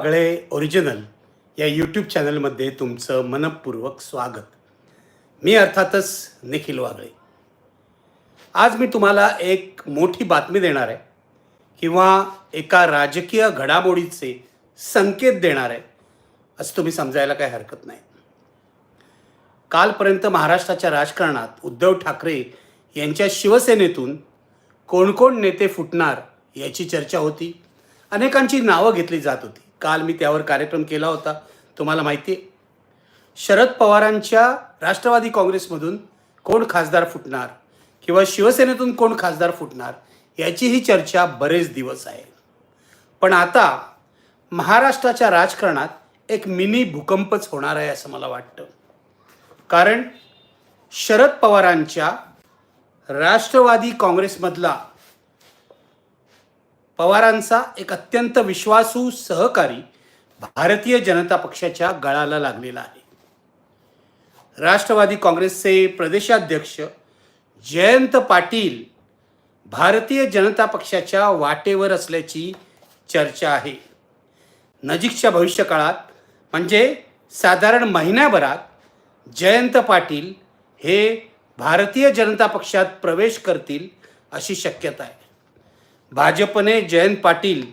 सगळे ओरिजिनल या यूट्यूब चॅनलमध्ये तुमचं मनपूर्वक स्वागत. मी अर्थातच निखिल वागळे. आज मी तुम्हाला एक मोठी बातमी देणार आहे किंवा एका राजकीय घडामोडीचे संकेत देणार आहे असं तुम्ही समजायला काही हरकत नाही. कालपर्यंत महाराष्ट्राच्या राजकारणात उद्धव ठाकरे यांच्या शिवसेनेतून कोण कोण नेते फुटणार याची चर्चा होती अनेकांची नावं घेतली जात होती. काल मी त्यावर कार्यक्रम केला होता. तुम्हाला माहिती आहे शरद पवारांच्या राष्ट्रवादी काँग्रेसमधून कोण खासदार फुटणार किंवा शिवसेनेतून कोण खासदार फुटणार याची ही चर्चा बरेच दिवस आहे. पण आता महाराष्ट्राच्या राजकारणात एक मिनी भूकंपच होणार आहे असं मला वाटतं. कारण शरद पवारांच्या राष्ट्रवादी काँग्रेसमधला पवारांचा एक अत्यंत विश्वासू सहकारी भारतीय जनता पक्षाच्या गळाला लागलेला आहे. राष्ट्रवादी काँग्रेसचे प्रदेशाध्यक्ष जयंत पाटील भारतीय जनता पक्षाच्या वाटेवर असल्याची चर्चा आहे. नजीकच्या भविष्यकाळात म्हणजे साधारण महिन्याभरात जयंत पाटील हे भारतीय जनता पक्षात प्रवेश करतील अशी शक्यता आहे. भाजपने जयंत पाटील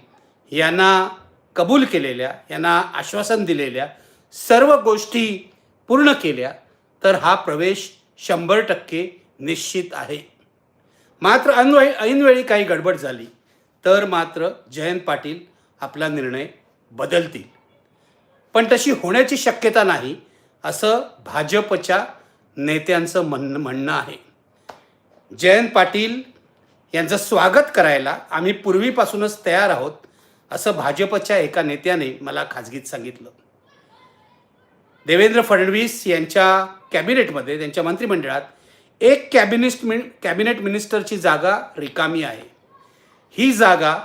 यांना कबूल केलेल्या यांना आश्वासन दिलेल्या सर्व गोष्टी पूर्ण केल्या तर हा प्रवेश शंभर टक्के निश्चित आहे. मात्र अनवे ऐनवेळी काही गडबड झाली तर मात्र जयंत पाटील आपला निर्णय बदलतील. पण तशी होण्याची शक्यता नाही असं भाजपच्या नेत्यांचं म्हण म्हणणं आहे. जयंत पाटील यांचं स्वागत करायला आम्ही पूर्वीपासूनच तयार आहोत असं भाजपच्या एका नेत्याने मला खाजगीत सांगितलं. देवेंद्र फडणवीस यांच्या कॅबिनेटमध्ये त्यांच्या मंत्रिमंडळात एक कॅबिनेट मिन कॅबिनेट मिनिस्टरची जागा रिकामी आहे. ही जागा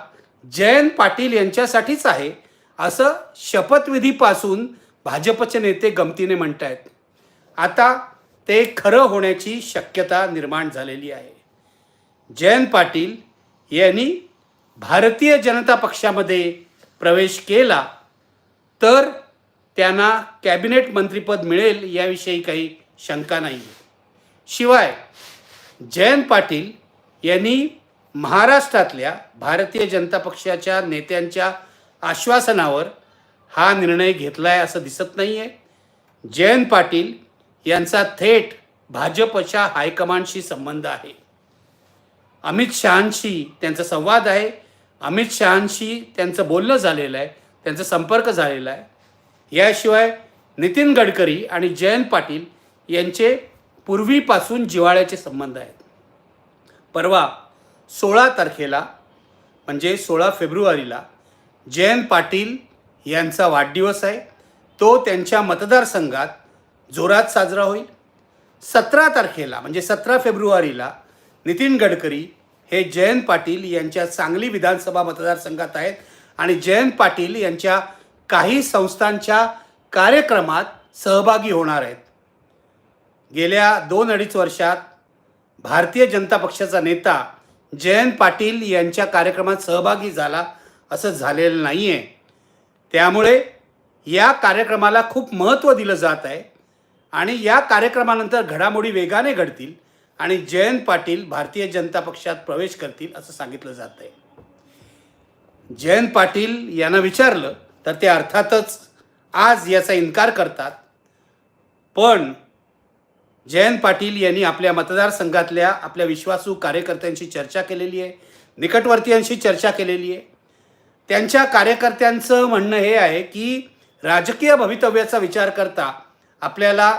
जयंत पाटील यांच्यासाठीच आहे असं शपथविधीपासून भाजपचे नेते गमतीने म्हणत आहेत आता ते खरं होण्याची शक्यता निर्माण झालेली आहे. जयंत पाटील यांनी भारतीय जनता पक्षामध्ये प्रवेश केला तर त्यांना कॅबिनेट मंत्रीपद मिळेल याविषयी काही शंका नाही. शिवाय जयंत पाटील यांनी महाराष्ट्रातल्या भारतीय जनता पक्षाच्या नेत्यांच्या आश्वासनावर हा निर्णय घेतला आहे असं दिसत नाही आहे जयंत पाटील यांचा थेट भाजपच्या हायकमांडशी संबंध आहे. अमित शहांशी त्यांचा संवाद आहे. अमित शहांशी त्यांचं बोलणं झालेलं आहे. त्यांचा संपर्क झालेला आहे. याशिवाय नितीन गडकरी आणि जयंत पाटील यांचे पूर्वीपासून जिव्हाळ्याचे संबंध आहेत. परवा सोळा तारखेला म्हणजे सोळा फेब्रुवारीला जयंत पाटील यांचा वाढदिवस आहे. तो त्यांच्या मतदारसंघात जोरात साजरा होईल. सतरा तारखेला म्हणजे सतरा फेब्रुवारीला नितीन गडकरी हे जयंत पाटील यांच्या सांगली विधानसभा मतदारसंघात आहेत. आणि जयंत पाटील यांच्या काही संस्थांच्या कार्यक्रमात सहभागी होणार आहेत. गेल्या दोन अडीच वर्षात भारतीय जनता पक्षाचा नेता जयंत पाटील यांच्या कार्यक्रमात सहभागी झाला असं झालेलं नाही आहे त्यामुळे या कार्यक्रमाला खूप महत्त्व दिलं जात आहे. आणि या कार्यक्रमानंतर घडामोडी वेगाने घडतील. आणि जयंत पाटील भारतीय जनता पक्षात प्रवेश करतील असं सांगितलं जात आहे. जयंत पाटील यांना विचारलं तर ते अर्थातच आज याचा इन्कार करतात. पण जयंत पाटील यांनी आपल्या मतदारसंघातल्या आपल्या विश्वासू कार्यकर्त्यांशी चर्चा केलेली आहे निकटवर्तीयांशी चर्चा केलेली आहे. त्यांच्या कार्यकर्त्यांचं म्हणणं हे आहे की राजकीय भवितव्याचा विचार करता आपल्याला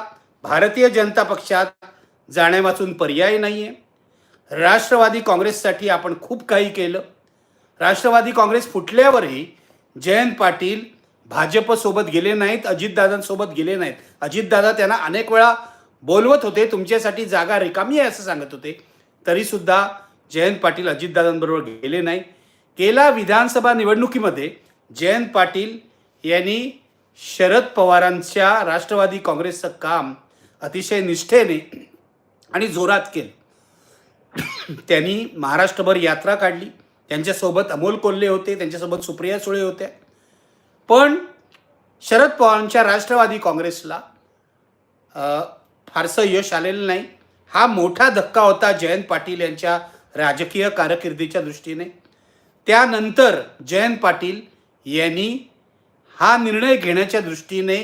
भारतीय जनता पक्षात जाण्यावाचून पर्याय नाही आहे राष्ट्रवादी काँग्रेससाठी आपण खूप काही केलं. राष्ट्रवादी काँग्रेस फुटल्यावरही जयंत पाटील भाजपसोबत गेले नाहीत अजितदादांसोबत गेले नाहीत. अजितदादा त्यांना अनेक वेळा बोलवत होते तुमच्यासाठी जागा रिकामी आहे असं सांगत होते. तरीसुद्धा जयंत पाटील अजितदादांबरोबर गेले नाही. गेल्या विधानसभा निवडणुकीमध्ये जयंत पाटील यांनी शरद पवारांच्या राष्ट्रवादी काँग्रेसचं काम अतिशय निष्ठेने आणि जोरात केलं. त्यांनी महाराष्ट्रभर यात्रा काढली. त्यांच्यासोबत अमोल कोल्हे होते त्यांच्यासोबत सुप्रिया सुळे होत्या. पण शरद पवारांच्या राष्ट्रवादी काँग्रेसला फारसं यश आलेलं नाही. हा मोठा धक्का होता जयंत पाटील यांच्या राजकीय कारकिर्दीच्या दृष्टीने. त्यानंतर जयंत पाटील यांनी हा निर्णय घेण्याच्या दृष्टीने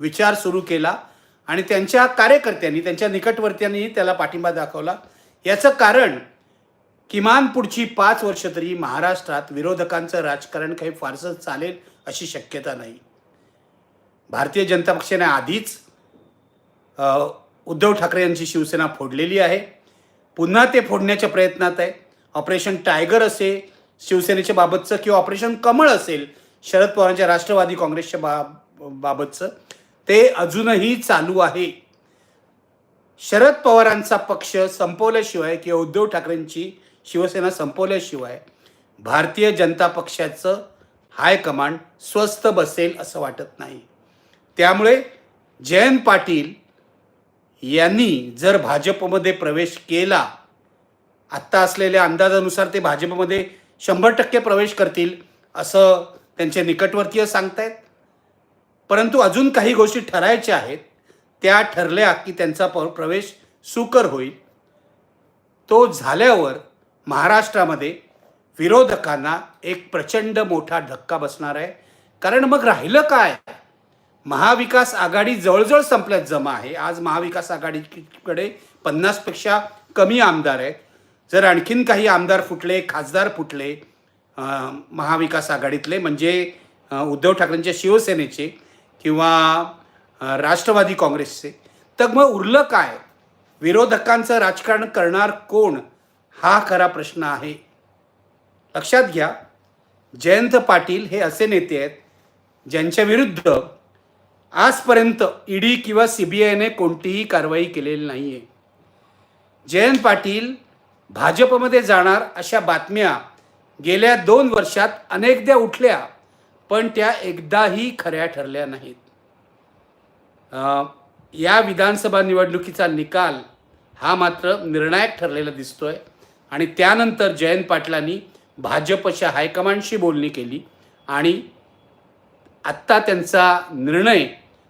विचार सुरू केला. आणि त्यांच्या कार्यकर्त्यांनी त्यांच्या निकटवर्त्यांनीही त्याला पाठिंबा दाखवला. याचं कारण किमान पुढची पाच वर्ष तरी महाराष्ट्रात विरोधकांचं राजकारण काही फारसं चालेल अशी शक्यता नाही. भारतीय जनता पक्षाने आधीच उद्धव ठाकरे यांची शिवसेना फोडलेली आहे. पुन्हा ते फोडण्याच्या प्रयत्नात आहे. ऑपरेशन टायगर असेल शिवसेनेच्या बाबतचं किंवा ऑपरेशन कमळ असेल शरद पवारांच्या राष्ट्रवादी काँग्रेसच्या बा बाबतचं. ते अजूनही चालू आहे. शरद पवारांचा पक्ष संपवल्याशिवाय किंवा उद्धव ठाकरेंची शिवसेना संपवल्याशिवाय भारतीय जनता पक्षाचं हायकमांड स्वस्थ बसेल असं वाटत नाही. त्यामुळे जयंत पाटील यांनी जर भाजपमध्ये प्रवेश केला आत्ता असलेल्या अंदाजानुसार ते भाजपमध्ये शंभर टक्के प्रवेश करतील असं त्यांचे निकटवर्तीय सांगतायत. परंतु अजून काही गोष्टी ठरायच्या आहेत. त्या ठरल्या की त्यांचा प प्रवेश सुकर होईल. तो झाल्यावर महाराष्ट्रामध्ये विरोधकांना एक प्रचंड मोठा धक्का बसणार आहे. कारण मग राहिलं काय? महाविकास आघाडी जवळजवळ संपल्यात जमा आहे. आज महाविकास आघाडीकडे पन्नासपेक्षा कमी आमदार आहेत. जर आणखीन काही आमदार फुटले खासदार फुटले महाविकास आघाडीतले म्हणजे उद्धव ठाकरेंच्या शिवसेनेचे किंवा राष्ट्रवादी काँग्रेसचे. तर मग उरलं काय? विरोधकांचं राजकारण करणार कोण? हा खरा प्रश्न आहे. लक्षात घ्या जयंत पाटील हे असे नेते आहेत ज्यांच्या विरुद्ध आजपर्यंत ईडी किंवा सी बी आयने कोणतीही कारवाई केलेली नाही आहे जयंत पाटील भाजपमध्ये जाणार अशा बातम्या गेल्या दोन वर्षात अनेकदा उठल्या. पण त्या एकदाही खऱ्या ठरल्या नाहीत. या विधानसभा निवडणुकीचा निकाल हा मात्र निर्णायक ठरलेला दिसतोय आणि त्यानंतर जयंत पाटलांनी भाजपच्या हायकमांडशी बोलणी केली आणि आत्ता त्यांचा निर्णय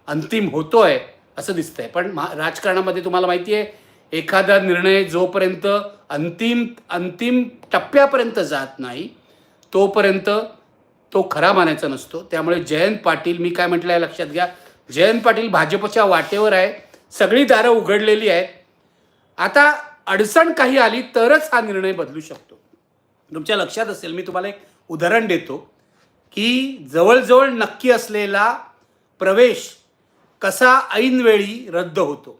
अंतिम होतोय असं दिसतंय. पण मा- राजकारणामध्ये तुम्हाला माहिती आहे एखादा निर्णय जोपर्यंत अंतिम अंतिम टप्प्यापर्यंत जात नाही तोपर्यंत तो खरा मानायचा नसतो. त्यामुळे जयंत पाटील मी काय म्हटलं आहे लक्षात घ्या. जयंत पाटील भाजपच्या वाटेवर आहे. सगळी दारं उघडलेली आहेत. आता अडचण काही आली तरच हा निर्णय बदलू शकतो. तुमच्या लक्षात असेल मी तुम्हाला एक उदाहरण देतो की जवळजवळ नक्की असलेला प्रवेश कसा ऐनवेळी रद्द होतो.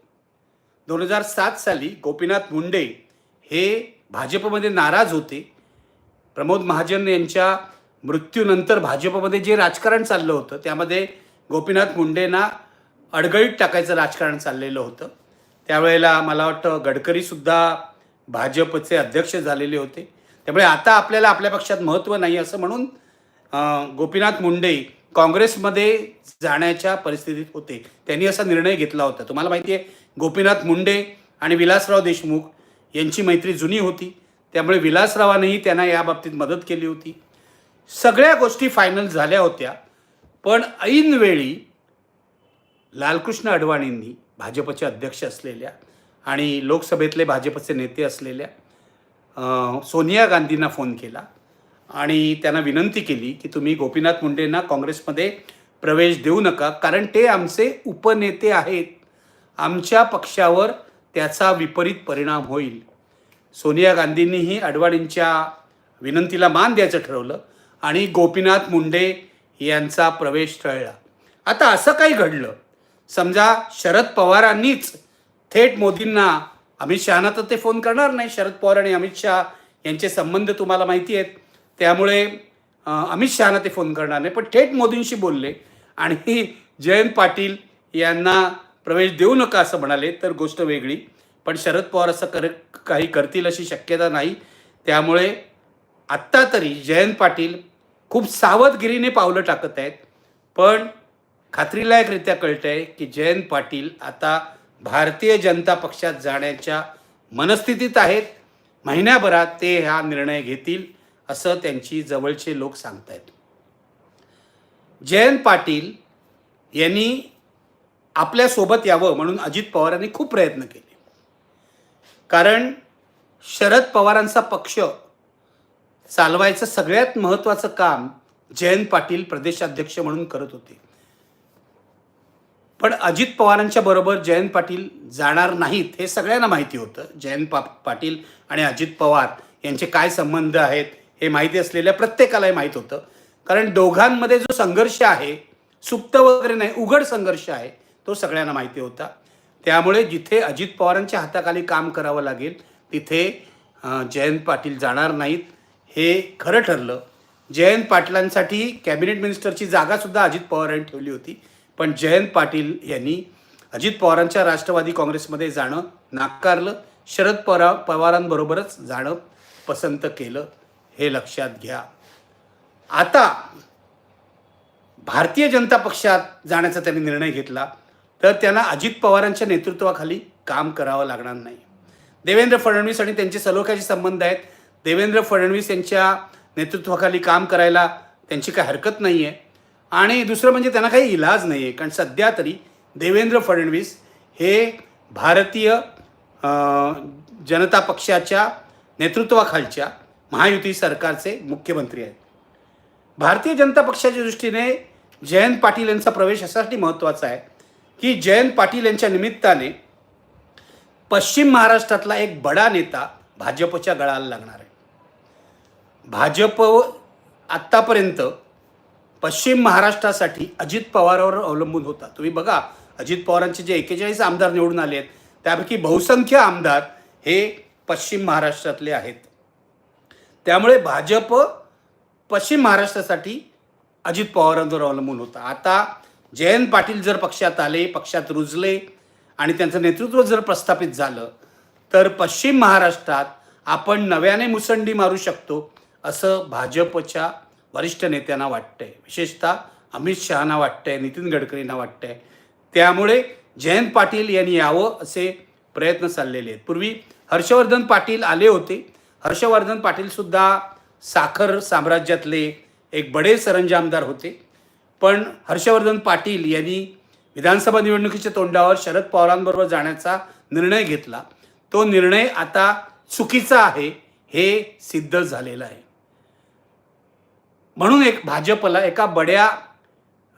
दोन हजार सात साली गोपीनाथ मुंडे हे भाजपमध्ये नाराज होते. प्रमोद महाजन यांच्या मृत्यूनंतर भाजपमध्ये जे राजकारण चाललं होतं त्यामध्ये गोपीनाथ मुंडेंना अडगळीत टाकायचं राजकारण चाललेलं होतं. त्यावेळेला मला वाटतं गडकरीसुद्धा भाजपचे अध्यक्ष झालेले होते. त्यामुळे आता आपल्याला आपल्या पक्षात महत्त्व नाही असं म्हणून गोपीनाथ मुंडे काँग्रेसमध्ये जाण्याच्या परिस्थितीत होते. त्यांनी असा निर्णय घेतला होता. तुम्हाला माहिती आहे गोपीनाथ मुंडे आणि विलासराव देशमुख यांची मैत्री जुनी होती. त्यामुळे विलासरावानेही त्यांना या बाबतीत मदत केली होती. सगळ्या गोष्टी फायनल झाल्या होत्या. पण ऐनवेळी लालकृष्ण अडवाणींनी भाजपचे अध्यक्ष असलेल्या आणि लोकसभेतले भाजपचे नेते असलेल्या सोनिया गांधींना फोन केला आणि त्यांना विनंती केली की तुम्ही गोपीनाथ मुंडेंना काँग्रेसमध्ये प्रवेश देऊ नका कारण ते आमचे उपनेते आहेत. आमच्या पक्षावर त्याचा विपरीत परिणाम होईल. सोनिया गांधींनीही अडवाणींच्या विनंतीला मान द्यायचं ठरवलं. आणि गोपीनाथ मुंडे यांचा प्रवेश टळला. आता असं काही घडलं. समजा शरद पवारांनीच थेट मोदींना अमित शहाना तर ते फोन करणार नाही. शरद पवार आणि अमित शहा यांचे संबंध तुम्हाला माहिती आहेत. त्यामुळे अमित शहाना ते फोन करणार नाही. पण थेट मोदींशी बोलले आणि जयंत पाटील यांना प्रवेश देऊ नका असं म्हणाले तर गोष्ट वेगळी. पण शरद पवार असं कर काही करतील अशी शक्यता नाही. त्यामुळे आत्ता तरी जयंत पाटील खूप सावधगिरीने पावलं टाकत आहेत. पण खात्रीलायकरित्या कळतं आहे की जयंत पाटील आता भारतीय जनता पक्षात जाण्याच्या मनस्थितीत आहेत. महिन्याभरात ते हा निर्णय घेतील असं त्यांची जवळचे लोक सांगतायत. जयंत पाटील यांनी आपल्यासोबत यावं म्हणून अजित पवारांनी खूप प्रयत्न केले. कारण शरद पवारांचा पक्ष चालवायचं सगळ्यात महत्त्वाचं काम जयंत पाटील प्रदेशाध्यक्ष म्हणून करत होते. पण अजित पवारांच्या बरोबर जयंत पाटील जाणार नाहीत हे सगळ्यांना माहिती होतं. जयंत पा पाटील आणि अजित पवार यांचे काय संबंध आहेत हे माहिती असलेल्या प्रत्येकालाही माहीत होतं. कारण दोघांमध्ये जो संघर्ष आहे सुप्त वगैरे नाही उघड संघर्ष आहे तो सगळ्यांना माहिती होता. त्यामुळे जिथे अजित पवारांच्या हाताखाली काम करावं लागेल तिथे जयंत पाटील जाणार नाहीत. हे खरं ठरलं. जयंत पाटलांसाठी कॅबिनेट मिनिस्टरची जागासुद्धा अजित पवारांनी ठेवली होती. पण जयंत पाटील यांनी अजित पवारांच्या राष्ट्रवादी काँग्रेसमध्ये जाणं नाकारलं. शरद पवारा पवारांबरोबरच जाणं पसंत केलं. हे लक्षात घ्या. आता भारतीय जनता पक्षात जाण्याचा त्यांनी निर्णय घेतला. तर त्यांना अजित पवारांच्या नेतृत्वाखाली काम करावं लागणार नाही. देवेंद्र फडणवीस आणि त्यांचे सलोख्याचे संबंध आहेत. देवेंद्र फडणवीस यांच्या नेतृत्वाखाली काम करायला त्यांची काही हरकत नाही आहे आणि दुसरं म्हणजे त्यांना काही इलाज नाही आहे कारण सध्या तरी देवेंद्र फडणवीस हे भारतीय जनता पक्षाच्या नेतृत्वाखालच्या महायुती सरकारचे मुख्यमंत्री आहेत. भारतीय जनता पक्षाच्या दृष्टीने जयंत पाटील यांचा प्रवेश यासाठी महत्त्वाचा आहे की जयंत पाटील यांच्या निमित्ताने पश्चिम महाराष्ट्रातला एक बडा नेता भाजपच्या गळाला लागणार आहे. भाजप आत्तापर्यंत पश्चिम महाराष्ट्रासाठी अजित पवारावर अवलंबून होता. तुम्ही बघा अजित पवारांचे जे एकेचाळीस आमदार निवडून आले आहेत त्यापैकी बहुसंख्य आमदार हे पश्चिम महाराष्ट्रातले आहेत. त्यामुळे भाजप पश्चिम महाराष्ट्रासाठी अजित पवारांवर अवलंबून होता. आता जयंत पाटील जर पक्षात आले पक्षात रुजले आणि त्यांचं नेतृत्व जर प्रस्थापित झालं तर पश्चिम महाराष्ट्रात आपण नव्याने मुसंडी मारू शकतो. असं भाजपच्या वरिष्ठ नेत्यांना वाटतंय. विशेषतः अमित शहाना वाटतंय नितीन गडकरींना वाटतंय. त्यामुळे जयंत पाटील यांनी यावं असे प्रयत्न चाललेले आहेत. पूर्वी हर्षवर्धन पाटील आले होते. हर्षवर्धन पाटीलसुद्धा साखर साम्राज्यातले एक बडे सरंजामदार होते. पण हर्षवर्धन पाटील यांनी विधानसभा निवडणुकीच्या तोंडावर शरद पवारांबरोबर जाण्याचा निर्णय घेतला. तो निर्णय आता चुकीचा आहे हे सिद्ध झालेलं आहे. म्हणून एक भाजपला एका बड्या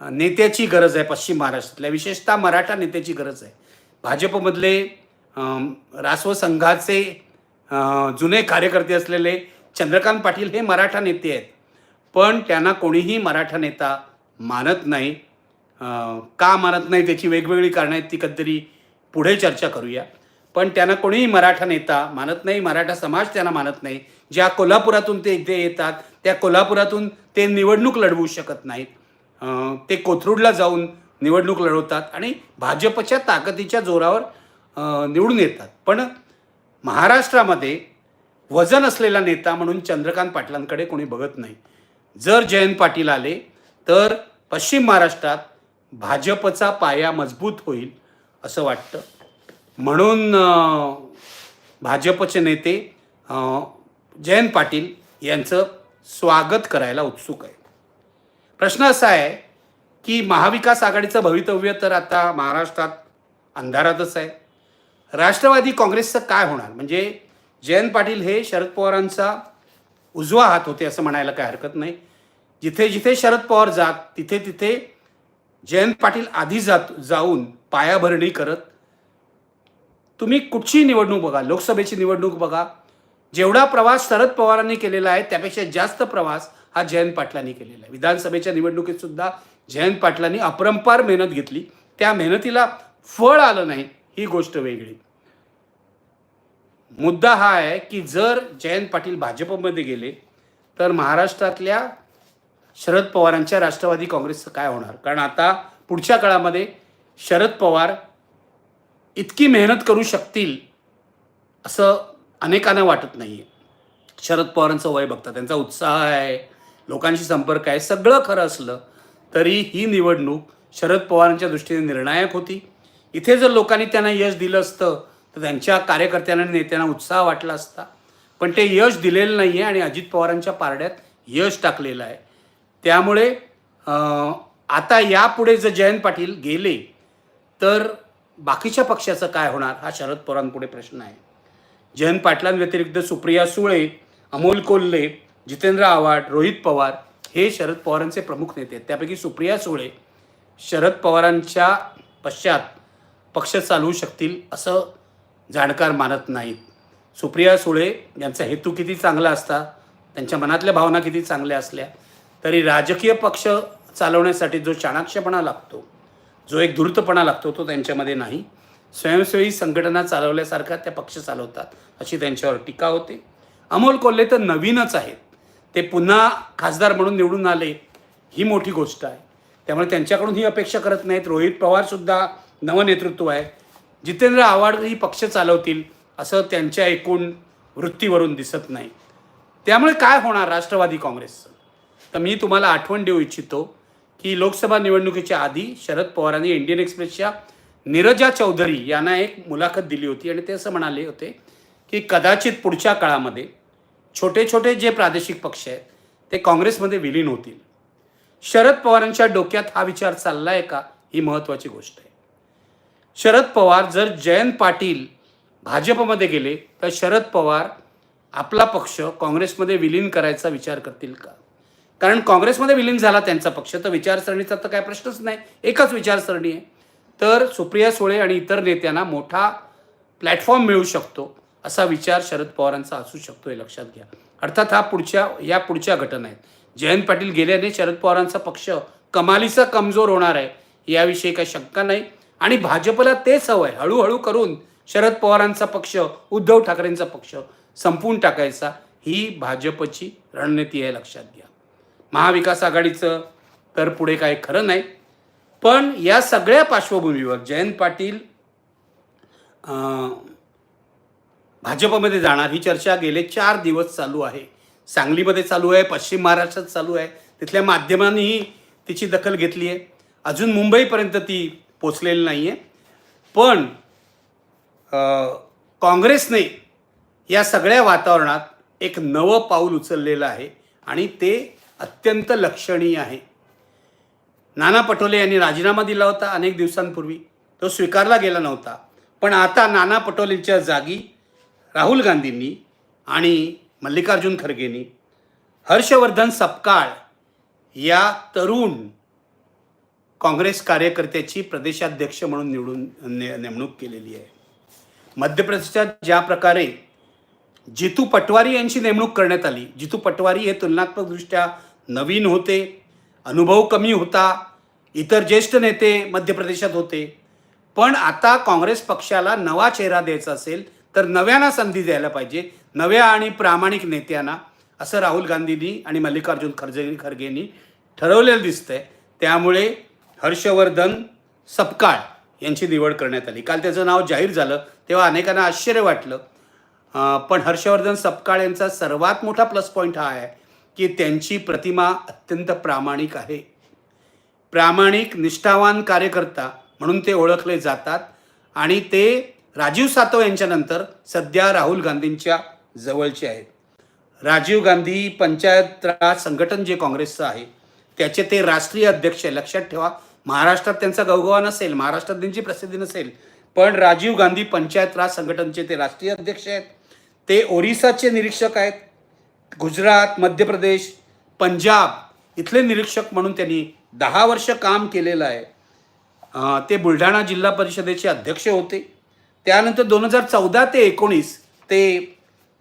नेत्याची गरज आहे पश्चिम महाराष्ट्रातल्या. विशेषतः मराठा नेत्याची गरज आहे. भाजपमधले रासव संघाचे जुने कार्यकर्ते असलेले चंद्रकांत पाटील हे मराठा नेते आहेत. पण त्यांना कोणीही मराठा नेता मानत नाही. का मानत नाही त्याची वेगवेगळी कारणं आहेत ती कधीतरी पुढे चर्चा करूया. पण त्यांना कोणीही मराठा नेता मानत नाही मराठा समाज त्यांना मानत नाही. ज्या कोल्हापुरातून ते इथे येतात त्या कोल्हापुरातून ते निवडणूक लढवू शकत नाहीत. ते कोथरूडला जाऊन निवडणूक लढवतात आणि भाजपच्या ताकदीच्या जोरावर निवडून येतात. पण महाराष्ट्रामध्ये वजन असलेला नेता म्हणून चंद्रकांत पाटलांकडे कोणी बघत नाही. जर जयंत पाटील आले तर पश्चिम महाराष्ट्रात भाजपचा पाया मजबूत होईल असं वाटतं. म्हणून भाजपचे नेते जयंत पाटील यांचं स्वागत करायला उत्सुक आहे. प्रश्न असा आहे की महाविकास आघाडीचं भवितव्य तर आता महाराष्ट्रात अंधारातच आहे. राष्ट्रवादी काँग्रेसचं काय होणार? म्हणजे जयंत पाटील हे शरद पवारांचा उजवा हात होते असं म्हणायला काय हरकत नाही. जिथे जिथे शरद पवार जात तिथे तिथे जयंत पाटील आधी जात जाऊन पायाभरणी करत. तुम्ही कुठची निवडणूक बघा? लोकसभेची निवडणूक बघा. जेवढा प्रवास शरद पवारांनी केलेला आहे त्यापेक्षा जास्त प्रवास हा जयंत पाटलांनी केलेला आहे. विधानसभेच्या निवडणुकीत सुद्धा जयंत पाटलांनी अपरंपार मेहनत घेतली. त्या मेहनतीला फळ आलं नाही ही गोष्ट वेगळी. मुद्दा हा आहे की जर जयंत पाटील भाजपमध्ये गेले तर महाराष्ट्रातल्या शरद पवारांच्या राष्ट्रवादी काँग्रेसचं काय होणार? कारण आता पुढच्या काळामध्ये शरद पवार इतकी मेहनत करू शकतील असं अनेकांना वाटत नाही आहे शरद पवारांचं वय बघता त्यांचा उत्साह आहे लोकांशी संपर्क आहे सगळं खरं असलं तरी ही निवडणूक शरद पवारांच्या दृष्टीने निर्णायक होती. इथे जर लोकांनी त्यांना यश दिलं असतं तर त्यांच्या कार्यकर्त्यांना नेत्यांना उत्साह वाटला असता. पण ते यश दिलेलं नाही आहे आणि अजित पवारांच्या पारड्यात यश टाकलेलं आहे. त्यामुळे आता यापुढे जर जयंत पाटील गेले तर बाकीच्या पक्षाचं काय होणार हा शरद पवारांपुढे प्रश्न आहे. जयंत पाटलांव्यतिरिक्त सुप्रिया सुळे अमोल कोल्हे जितेंद्र आव्हाड रोहित पवार हे शरद पवारांचे प्रमुख नेते आहेत. त्यापैकी सुप्रिया सुळे शरद पवारांच्या पश्चात पक्ष चालवू शकतील असं जाणकार मानत नाहीत. सुप्रिया सुळे यांचा हेतू किती चांगला असता त्यांच्या मनातल्या भावना किती चांगल्या असल्या तरी राजकीय पक्ष चालवण्यासाठी जो चाणाक्षपणा लागतो जो एक धूर्तपणा लागतो तो त्यांच्यामध्ये नाही. स्वयंसेवी संघटना चालवल्यासारखा त्या पक्ष चालवतात अशी त्यांच्यावर टीका होते. अमोल कोल्हे तर नवीनच आहेत. ते पुन्हा खासदार म्हणून निवडून आले ही मोठी गोष्ट आहे. त्यामुळे त्यांच्याकडून ही अपेक्षा करत नाहीत. रोहित पवारसुद्धा नवनेतृत्व आहे. जितेंद्र आव्हाड ही पक्ष चालवतील असं त्यांच्या एकूण वृत्तीवरून दिसत नाही. त्यामुळे काय होणार राष्ट्रवादी काँग्रेसचं? तर मी तुम्हाला आठवण देऊ इच्छितो की लोकसभा निवडणुकीच्या आधी शरद पवारांनी इंडियन एक्सप्रेसच्या नीरजा चौधरी यांना एक मुलाखत दिली होती आणि ते असं म्हणाले होते की कदाचित पुढच्या काळामध्ये छोटे छोटे जे प्रादेशिक पक्ष आहेत ते काँग्रेसमध्ये विलीन होतील. शरद पवारांच्या डोक्यात हा विचार चालला आहे का? ही महत्त्वाची गोष्ट आहे. शरद पवार जर जयंत पाटील भाजपमध्ये गेले तर शरद पवार आपला पक्ष काँग्रेसमध्ये विलीन करायचा विचार करतील का? कारण काँग्रेसमध्ये विलीन झाला त्यांचा पक्ष तर विचारसरणीचा तर काय प्रश्नच नाही. एकच विचारसरणी आहे. तर सुप्रिया सुळे आणि इतर नेत्यांना मोठा प्लॅटफॉर्म मिळू शकतो असा विचार शरद पवारांचा असू शकतो हे लक्षात घ्या. अर्थात हा पुढच्या या पुढच्या घटना आहेत. जयंत पाटील गेल्याने शरद पवारांचा पक्ष कमालीचा कमजोर होणार आहे याविषयी काही शंका नाही. आणि भाजपला तेच हवं आहे हळूहळू करून शरद पवारांचा पक्ष उद्धव ठाकरेंचा पक्ष संपवून टाकायचा ही भाजपची रणनीती आहे लक्षात घ्या. महाविकास आघाडीचं तर पुढे काय खरं नाही. पण या सगळ्या पार्श्वभूमीवर जयंत पाटील भाजपमध्ये जाणार. ही चर्चा गेले चार दिवस चालू आहे. सांगलीमध्ये चालू आहे पश्चिम महाराष्ट्रात चालू आहे. तिथल्या माध्यमांनीही तिची दखल घेतली आहे. अजून मुंबईपर्यंत ती पोचलेली नाही आहे पण काँग्रेसने या सगळ्या वातावरणात एक नवं पाऊल उचललेलं आहे आणि ते अत्यंत लक्षणीय आहे. नाना पटोले यांनी राजीनामा दिला होता अनेक दिवसांपूर्वी. तो स्वीकारला गेला नव्हता. पण आता नाना पटोलेंच्या जागी राहुल गांधींनी आणि मल्लिकार्जुन खरगेंनी हर्षवर्धन सपकाळ या तरुण काँग्रेस कार्यकर्त्याची प्रदेशाध्यक्ष म्हणून निवडून ने नेमणूक केलेली आहे. मध्य प्रदेशात ज्या प्रकारे जितू पटवारी यांची नेमणूक करण्यात आली जितू पटवारी हे तुलनात्मकदृष्ट्या नवीन होते अनुभव कमी होता इतर ज्येष्ठ नेते मध्य प्रदेशात होते. पण आता काँग्रेस पक्षाला नवा चेहरा द्यायचा असेल तर नव्यांना संधी द्यायला पाहिजे नव्या आणि प्रामाणिक नेत्यांना असं राहुल गांधींनी आणि मल्लिकार्जुन खरगे खरगेंनी ठरवलेलं दिसतंय. त्यामुळे हर्षवर्धन सपकाळ यांची निवड करण्यात आली. काल त्याचं नाव जाहीर झालं तेव्हा अनेकांना आश्चर्य वाटलं. पण हर्षवर्धन सपकाळ यांचा सर्वात मोठा प्लस पॉईंट हा आहे. की त्यांची प्रतिमा अत्यंत प्रामाणिक आहे. प्रामाणिक निष्ठावान कार्यकर्ता म्हणून ते ओळखले जातात आणि ते राजीव सातव यांच्यानंतर सध्या राहुल गांधींच्या जवळचे आहेत. राजीव गांधी पंचायत राज संघटन जे काँग्रेसचं आहे त्याचे ते राष्ट्रीय अध्यक्ष आहे लक्षात ठेवा महाराष्ट्रात त्यांचा गवगवा नसेल महाराष्ट्रात त्यांची प्रसिद्धी नसेल पण राजीव गांधी पंचायत राज संघटनचे ते राष्ट्रीय अध्यक्ष आहेत. ते ओरिसाचे निरीक्षक आहेत. गुजरात मध्य प्रदेश पंजाब इथले निरीक्षक म्हणून त्यांनी दहा वर्ष काम केलेलं आहे. ते बुलढाणा जिल्हा परिषदेचे अध्यक्ष होते. त्यानंतर दोन हजार चौदा ते एकोणीस ते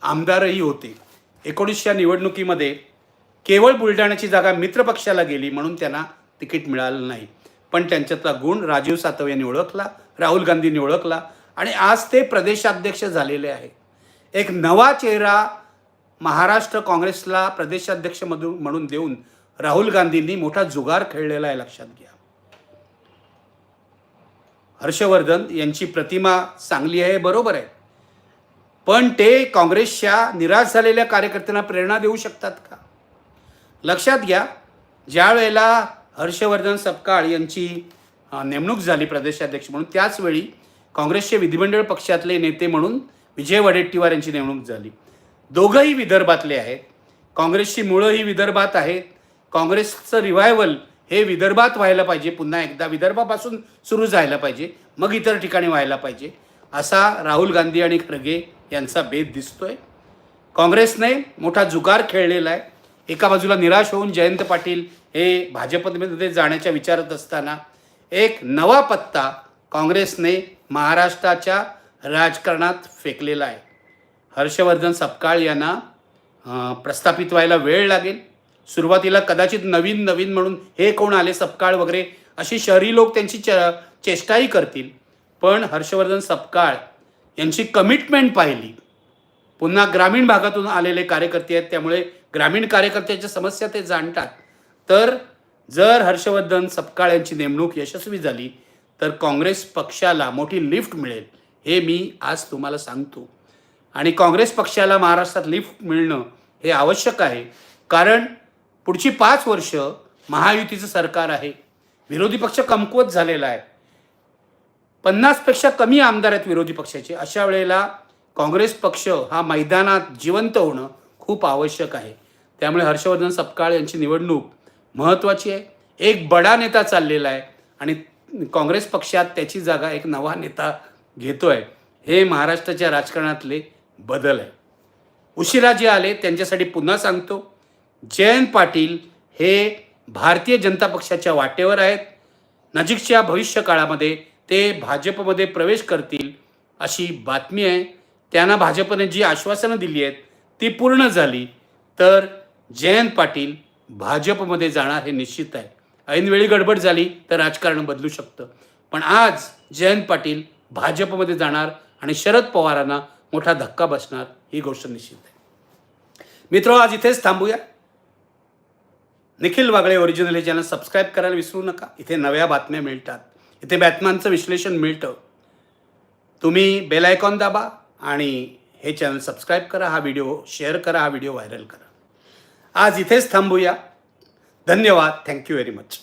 आमदारही होते. एकोणीसच्या निवडणुकीमध्ये केवळ बुलढाण्याची जागा मित्रपक्षाला गेली म्हणून त्यांना तिकीट मिळालं नाही. पण त्यांच्यातला गुण राजीव सातव यांनी ओळखला राहुल गांधींनी ओळखला आणि आज ते प्रदेशाध्यक्ष झालेले आहे. एक नवा चेहरा महाराष्ट्र काँग्रेसला प्रदेशाध्यक्ष मधून म्हणून देऊन राहुल गांधींनी मोठा जुगार खेळलेला आहे लक्षात घ्या. हर्षवर्धन यांची प्रतिमा चांगली आहे बरोबर आहे. पण ते काँग्रेसच्या निराश झालेल्या कार्यकर्त्यांना प्रेरणा देऊ शकतात का? लक्षात घ्या ज्या वेळेला हर्षवर्धन सपकाळ यांची नेमणूक झाली प्रदेशाध्यक्ष म्हणून त्याचवेळी काँग्रेसचे विधिमंडळ पक्षातले नेते म्हणून विजय वडेट्टीवार यांची नेमणूक झाली. दोघंही विदर्भातले आहेत. काँग्रेसची मुळं ही विदर्भात आहेत. काँग्रेसचं रिव्हायवल हे विदर्भात व्हायला पाहिजे. पुन्हा एकदा विदर्भापासून सुरू झायला पाहिजे. मग इतर ठिकाणी व्हायला पाहिजे. असा राहुल गांधी आणि खरगे यांचा बेत दिसतोय. काँग्रेसने मोठा जुगार खेळलेला आहे. एका बाजूला निराश होऊन जयंत पाटील हे भाजपमध्ये जाण्याच्या विचारत असताना एक नवा पत्ता काँग्रेसने महाराष्ट्राच्या राजकारणात फेकलेला आहे. हर्षवर्धन सपकाळ यांना प्रस्थापित व्हायला वेळ लागेल. सुरुवातीला कदाचित नवीन नवीन म्हणून हे कोण आले सपकाळ वगैरे अशी शहरी लोक त्यांची च चेष्टाही करतील. पण हर्षवर्धन सपकाळ यांची कमिटमेंट पाहिली. पुन्हा ग्रामीण भागातून आलेले कार्यकर्ते आहेत त्यामुळे ग्रामीण कार्यकर्त्याच्या समस्या ते जाणतात. तर जर हर्षवर्धन सपकाळ यांची नेमणूक यशस्वी झाली तर काँग्रेस पक्षाला मोठी लिफ्ट मिळेल हे मी आज तुम्हाला सांगतो. आणि काँग्रेस पक्षाला महाराष्ट्रात लिफ्ट मिळणं हे आवश्यक आहे. कारण पुढची पाच वर्ष महायुतीचं सरकार आहे. विरोधी पक्ष कमकुवत झालेला आहे. पन्नासपेक्षा कमी आमदार आहेत विरोधी पक्षाचे. अशा वेळेला काँग्रेस पक्ष हा मैदानात जिवंत होणं खूप आवश्यक आहे. त्यामुळे हर्षवर्धन सपकाळ यांची निवडणूक महत्त्वाची आहे. एक बडा नेता चाललेला आहे आणि काँग्रेस पक्षात त्याची जागा एक नवा नेता घेतो आहे हे महाराष्ट्राच्या राजकारणातले बदल आहे. उशिरा जे आले त्यांच्यासाठी पुन्हा सांगतो जयंत पाटील हे भारतीय जनता पक्षाच्या वाटेवर आहेत. नजीकच्या भविष्य काळामध्ये ते भाजपमध्ये प्रवेश करतील अशी बातमी आहे. त्यांना भाजपने जी आश्वासनं दिली आहेत ती पूर्ण झाली. तर जयंत पाटील भाजपमध्ये जाणार हे निश्चित आहे. ऐनवेळी गडबड झाली तर राजकारण बदलू शकतं. पण आज जयंत पाटील भाजपमध्ये जाणार आणि शरद पवारांना मोठा धक्का बसणार ही गोष्ट निश्चित आहे. मित्र आज इथेच थांबूया. निखिल वागळे ओरिजिनल हे चॅनल सबस्क्राईब करायला विसरू नका. इथे नव्या बातम्या मिळतात. इथे बॅटमॅनचं विश्लेषण मिळतं. तुम्ही बेल आयकॉन दाबा आणि हे चॅनल सबस्क्राईब करा हा व्हिडिओ शेअर करा हा व्हिडिओ व्हायरल करा. आज इथेच थांबूया. धन्यवाद. Thank you very much